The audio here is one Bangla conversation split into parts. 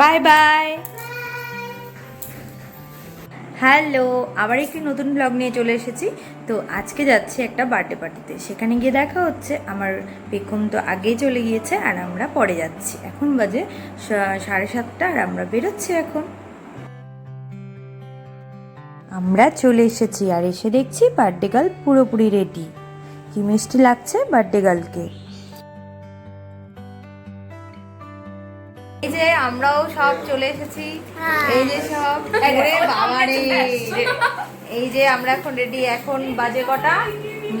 বাই বাই হ্যালো আবার একটি নতুন ব্লগ নিয়ে চলে এসেছি। তো আজকে যাচ্ছি একটা বার্থডে পার্টিতে সেখানে গিয়ে দেখা হচ্ছে, আমার পেখম তো আগেই চলে গিয়েছে আর আমরা পরে যাচ্ছি। এখন বাজে সাড়ে সাতটা আর আমরা বেরোচ্ছি এখন। আমরা চলে এসেছি আর এসে দেখছি বার্থডে গার্ল পুরোপুরি রেডি কি মিষ্টি লাগছে বার্থডে গার্লকে আমরাও সব চলে এসেছি। এই যে সব ওরে বাবা রে এই যে আমরা এখন রেডি এখন বাজে কটা?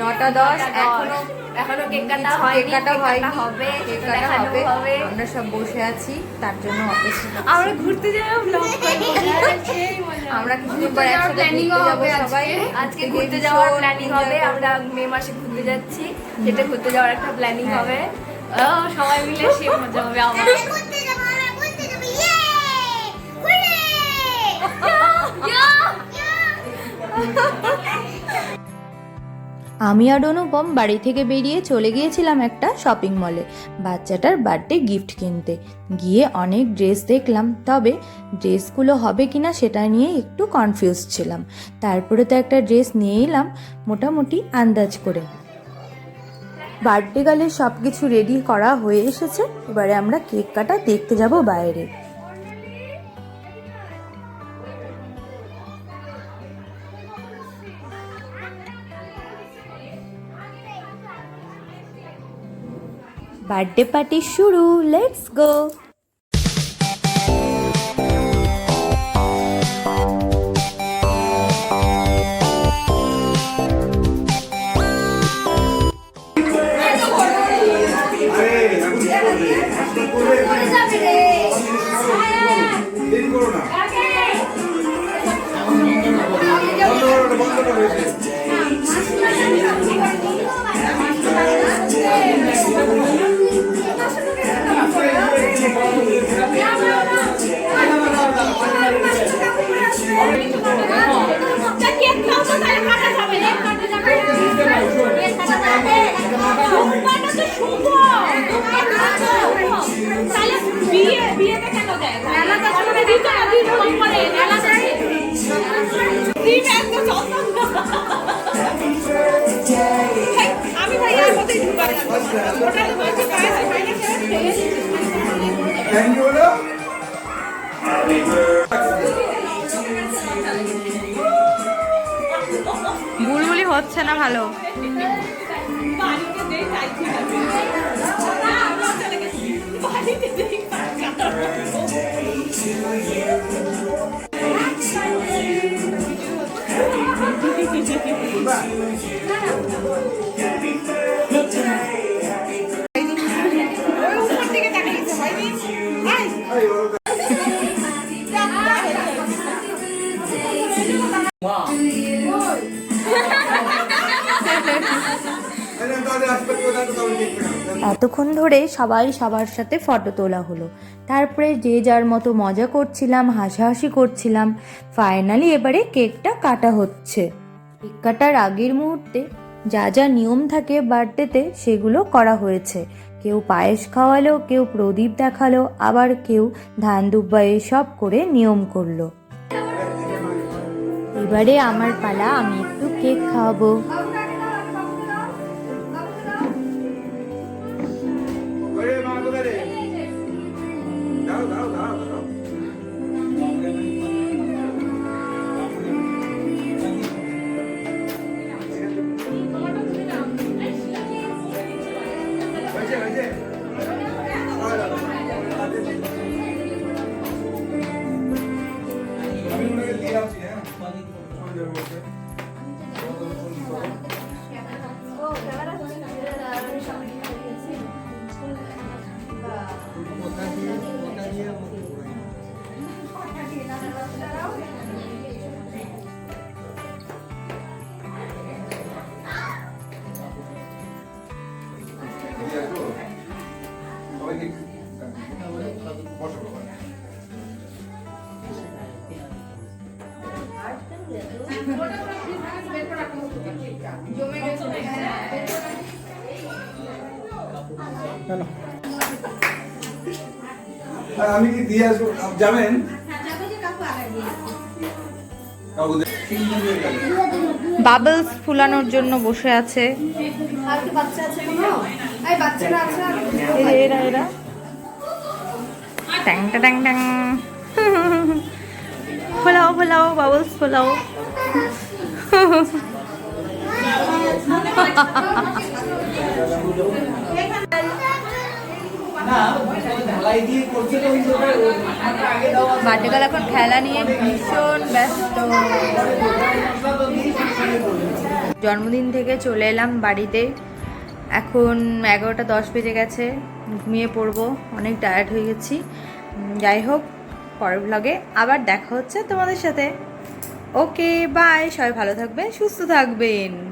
নটা দশ এখনও এখনও কেক কাটা কিছু হয়নি কেক কাটা কেক হবে কেক কাটা হবে। হবে। আমরা সব বসে আছি তার জন্য অপেক্ষা আমরা ঘুরতে যাব ব্লগ আমরা কিছুদিন পর একসাথে প্ল্যানিং ঘুরতে যাব হবে সবাই। আজকে। ঘুরতে যাওয়ার প্ল্যানিং হবে আমরা মে মাসে ঘুরতে যাচ্ছি সেটা ঘুরতে যাওয়ার একটা প্ল্যানিং হ্যাঁ। হবে। সবাই মিলে সে মজা হবে আমার। আমি আর অনুপম বাড়ি থেকে বেরিয়ে চলে গিয়েছিলাম একটা শপিং মলে বাচ্চাটার বার্থডে গিফট কিনতে। গিয়ে অনেক ড্রেস দেখলাম, তবে ড্রেসগুলো হবে কিনা সেটা নিয়ে একটু কনফিউজ ছিলাম। তারপরে তো একটা ড্রেস নিয়ে এলাম, মোটামুটি আন্দাজ করে। বার্থডে গালে সব কিছু রেডি করা হয়ে এসেছে। এবারে আমরা কেক কাটা দেখতে যাব বাইরে। বার্থডে পার্টি শুরু লেটস গো! You, বুলবুলি হচ্ছে না ভালো। বাড়িতে এতক্ষণ ধরে সবাই সবার সাথে ফটো তোলা হলো। তারপরে যে যার মতো মজা করছিলাম, হাসাহাসি করছিলাম, ফাইনালি এবারে কেকটা কাটা হচ্ছে। কেক কাটার আগের মুহূর্তে যা যা নিয়ম থাকে বার্থডেতে সেগুলো করা হয়েছে। কেউ পায়েস খাওয়ালো, কেউ প্রদীপ দেখাল, আবার কেউ ধান দুব্বা সব করে নিয়ম করল। এবারে আমার পালা আমি একটু কেক খাওয়াবো। আমি কি দিয়ে আসব যাবেন। বাবলস ফুলানোর জন্য বসে আছে এই যে এরা এরা। ট্যাং ট্যাং ট্যাং ফোলাও ফোলাও বাবলস ফোলাও বাটেকাল এখন খেলা নিয়ে ভীষণ ব্যস্ত। জন্মদিন থেকে চলে এলাম বাড়িতে। এখন এগারোটা দশ বেজে গেছে, ঘুমিয়ে পড়ব, অনেক টায়ার্ড হয়ে গেছি। যাই হোক, পরের ব্লগে আবার দেখা হচ্ছে তোমাদের সাথে। ওকে বাই সবাই ভালো থাকবেন, সুস্থ থাকবেন।